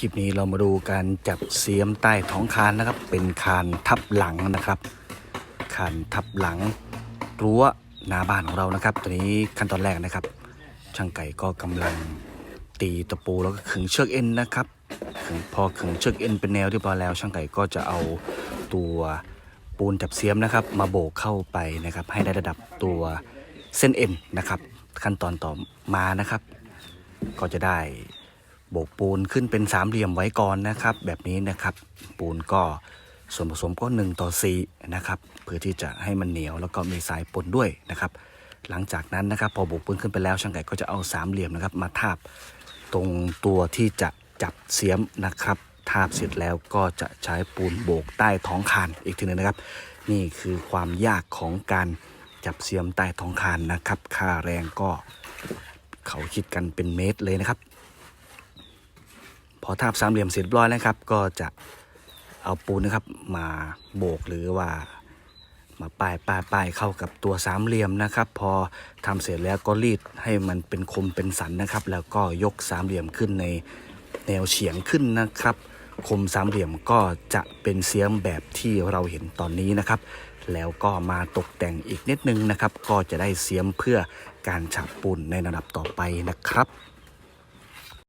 คลิปนี้เรามาดูการจับเสียมใต้ท้องคานนะครับ เป็นคานทับหลังนะครับ คานทับหลังรั้วหน้าบ้านของเรานะครับตัวนี้ขั้นตอนแรกนะครับ ช่างไก่ก็กำลังตีตะปูแล้วก็ขึงเชือกเอ็นนะครับขึงพอขึงเชือกเอ็นเป็นแนวเรียบร้อยแล้ว ช่างไก่ก็จะเอาตัวปูนจับเสียมนะครับ มาโบกเข้าไปนะครับ ให้ได้ระดับตัวเส้นเอ็นนะครับ ขั้นตอนต่อมานะครับ ก็จะได้ โบกปูนขึ้นเป็นสามเหลี่ยมไว้ก่อนนะครับ แบบนี้นะครับ ปูนก็ส่วนผสมก็ 1 ต่อ4นะครับเพื่อที่จะให้มันเหนียวแล้วก็มีสายปนด้วยนะครับ หลังจากนั้นนะครับ พอโบกปูนขึ้นไปแล้วช่างไก่ก็จะเอาสามเหลี่ยมนะครับ มาทาบตรงตัวที่จะจับเสียมนะครับทาบเสร็จแล้วก็จะใช้ปูนโบกใต้ท้องคานอีกทีหนึงนะครับ นี่คือความยากของการจับเสียมใต้ท้องคานนะครับ ค่าแรงก็เขาคิดกันเป็นเมตรเลยนะครับ อทาบสามเหลี่ยมเสร็จเรียบร้อยนะครับ ก็จะเอาปูนนะครับมาโบกหรือว่ามาป้ายป้ายป้ายเข้ากับตัวสามเหลี่ยมนะครับ พอทำเสร็จแล้วก็รีดให้มันเป็นคมเป็นสันนะครับ แล้วก็ยกสามเหลี่ยมขึ้นในแนวเฉียงขึ้นนะครับ คมสามเหลี่ยมก็จะเป็นเสียมแบบที่เราเห็นตอนนี้นะครับ แล้วก็มาตกแต่งอีกนิดนึงนะครับ ก็จะได้เสียมเพื่อการฉาบปูนในระดับต่อไปนะครับ